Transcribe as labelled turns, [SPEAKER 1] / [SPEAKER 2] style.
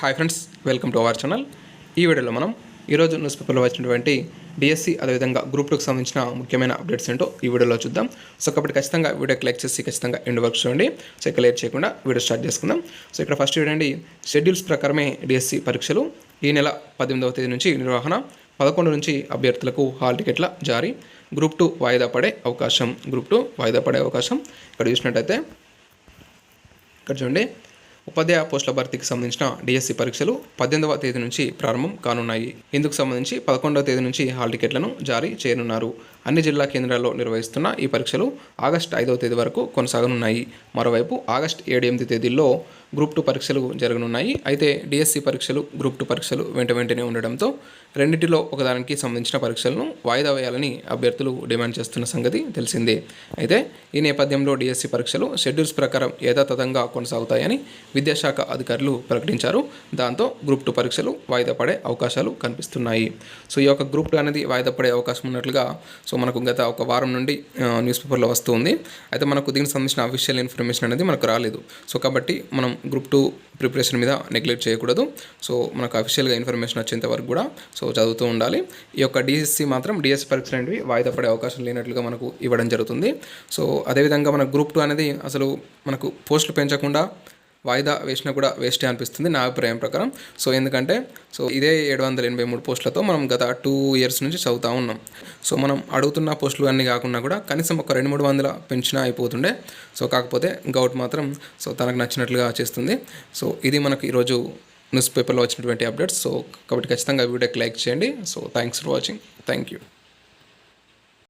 [SPEAKER 1] Hi friends welcome to our channel ఈ వీడియోలో మనం ఈరోజు న్యూస్ పేపర్లో వచ్చినటువంటి డిఎస్సి అదేవిధంగా గ్రూప్ టూకి సంబంధించిన ముఖ్యమైన అప్డేట్స్ ఏంటో ఈ వీడియోలో చూద్దాం. సో కాబట్టి ఖచ్చితంగా వీడియోకి లైక్ చేసి ఖచ్చితంగా ఎండ్ వర్క్ చూడండి. సో ఇక లేట్ చేయకుండా వీడియో స్టార్ట్ చేసుకుందాం. సో ఇక్కడ ఫస్ట్ చూడండి షెడ్యూల్స్ ప్రకారమే డిఎస్సి పరీక్షలు ఈ నెల పద్దెనిమిదవ తేదీ నుంచి నిర్వహణ పదకొండు నుంచి అభ్యర్థులకు హాల్ టికెట్ల జారీ గ్రూప్ టూ వాయిదా పడే అవకాశం గ్రూప్ టూ వాయిదా పడే అవకాశం. ఇక్కడ చూసినట్టయితే ఇక్కడ చూడండి ఉపాధ్యాయ పోస్టుల భర్తీకి సంబంధించిన డిఎస్సి పరీక్షలు పద్దెనిమిదవ తేదీ నుంచి ప్రారంభం కానున్నాయి. ఇందుకు సంబంధించి పదకొండవ తేదీ నుంచి హాల్ టికెట్లను జారీ చేయనున్నారు. అన్ని జిల్లా కేంద్రాల్లో నిర్వహిస్తున్న ఈ పరీక్షలు ఆగస్టు ఐదవ తేదీ వరకు కొనసాగనున్నాయి. మరోవైపు ఆగస్టు ఏడు ఎనిమిది తేదీల్లో గ్రూప్ టూ పరీక్షలు జరగనున్నాయి. అయితే డిఎస్సి పరీక్షలు గ్రూప్ టూ పరీక్షలు వెంట వెంటనే ఉండడంతో రెండింటిలో ఒకదానికి సంబంధించిన పరీక్షలను వాయిదా వేయాలని అభ్యర్థులు డిమాండ్ చేస్తున్న సంగతి తెలిసిందే. అయితే ఈ నేపథ్యంలో డిఎస్సి పరీక్షలు షెడ్యూల్స్ ప్రకారం యథాతథంగా కొనసాగుతాయని విద్యాశాఖ అధికారులు ప్రకటించారు. దాంతో గ్రూప్ టూ పరీక్షలు వాయిదా పడే అవకాశాలు కనిపిస్తున్నాయి. సో ఈ యొక్క గ్రూప్ టూ అనేది వాయిదా పడే అవకాశం ఉన్నట్లుగా సో మనకు గత ఒక వారం నుండి న్యూస్ పేపర్లో వస్తుంది. అయితే మనకు దీనికి సంబంధించిన అఫీషియల్ ఇన్ఫర్మేషన్ అనేది మనకు రాలేదు. సో కాబట్టి మనం గ్రూప్ టూ ప్రిపరేషన్ మీద నెగ్లెక్ట్ చేయకూడదు. సో మనకు అఫీషియల్గా ఇన్ఫర్మేషన్ వచ్చేంత వరకు కూడా సో చదువుతూ ఉండాలి. ఈ యొక్క డిఎస్సి మాత్రం డిఎస్సి పరీక్షలు అనేవి వాయిదా పడే అవకాశం లేనట్లుగా మనకు ఇవ్వడం జరుగుతుంది. సో అదేవిధంగా మన గ్రూప్ టూ అనేది అసలు మనకు పోస్టులు పెంచకుండా వాయిదా వేసినా కూడా వేస్టే అనిపిస్తుంది నా అభిప్రాయం ప్రకారం. సో ఎందుకంటే సో ఇదే ఏడు వందల ఎనభై మూడు పోస్టులతో మనం గత టూ ఇయర్స్ నుంచి చదువుతూ ఉన్నాం. సో మనం అడుగుతున్న పోస్టులు అన్నీ కాకుండా కూడా కనీసం ఒక రెండు మూడు వందల పెంచినా అయిపోతుండే. సో కాకపోతే గౌట్ మాత్రం సో తనకు నచ్చినట్లుగా చేస్తుంది. సో ఇది మనకు ఈరోజు న్యూస్ పేపర్లో వచ్చినటువంటి అప్డేట్స్. సో కాబట్టి ఖచ్చితంగా వీడియోకి లైక్ చేయండి. So thanks for watching. Thank you.